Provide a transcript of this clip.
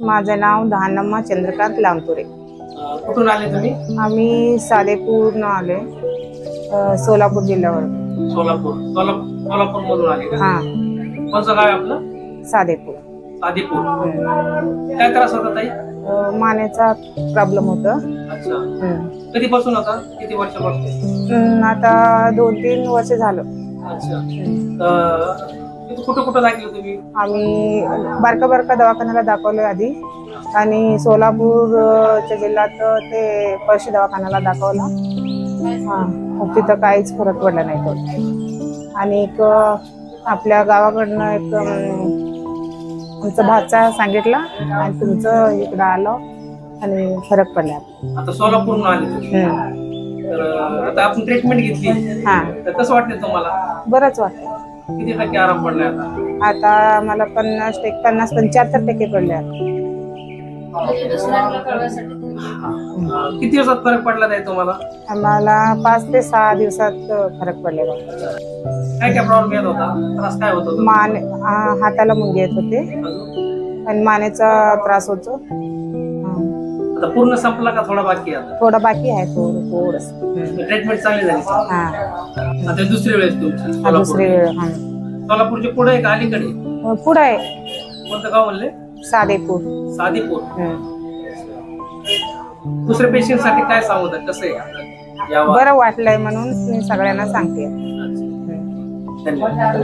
माझं नाव धानम्मा चंद्रकांत लांबतुरे. कुठून आले तुम्ही? आम्ही सादेपूरनं आलोय सोलापूर जिल्ह्यावर सोलापूर. सोलापूर सोलापूर मधून आले का हा. कोणचं गाव आहे आपलं? सादेपूर. आदिपूर हम्म. काय त्रास होता ताई? अ, मानेचा प्रॉब्लेम होता. अच्छा. हम्म. कधीपासून होता? किती वर्षापासून? हम्म, आता दोन तीन वर्ष झालं. अच्छा. हम्म. कुठं कुठं दाखल तुम्ही? आम्ही बारका बारका दवाखान्याला दाखवलोय आधी. आणि सोलापूरच्या जिल्ह्यात ते पळशी दवाखान्याला दाखवला. हा मग तिथं काहीच फरक पडला नाही तो. आणि एक आपल्या गावाकडनं एक आमचा भाचा सांगितला आणि तुमचं इकडं आलं आणि फरक पडला. आता आले. तर आता आपण ट्रीटमेंट घेतली. हा. तर कसं तुम्हाला? बरंच वाटतं किती टक्के आराम पडलाय आता आता मला पन्नास टक्के पन्नास पंच्याहत्तर टक्के पडले आता. किती दिवसात फरक पडला नाही तुम्हाला आम्हाला पाच ते सहा दिवसात फरक पडलेला काय काय प्रॉब्लेम येत होता त्रास काय होत होता मान आ, हाताला मुंगे येत होते अजून? आणि मानेचा त्रास होतो. आता पूर्ण संपला का थोडा बाकी आहे आता? थोडं बाकी आहे थोडं थोडस ट्रीटमेंट चांगली झाली. हा. आता ही दुसरी वेळेस तुमची हा सोलापूर दुसरी वेळ हा. सोलापूरच्या पुढे आहे का अलीकडे? पुढं आहे. कोणतं गाव म्हणले? सादीपूर. हम्म. दुसऱ्या पेशंटसाठी काय सांगू तर कसं आहे? यावं बरं वाटलंय म्हणून मी सगळ्यांना सांगते. अच्छा. धन्यवाद.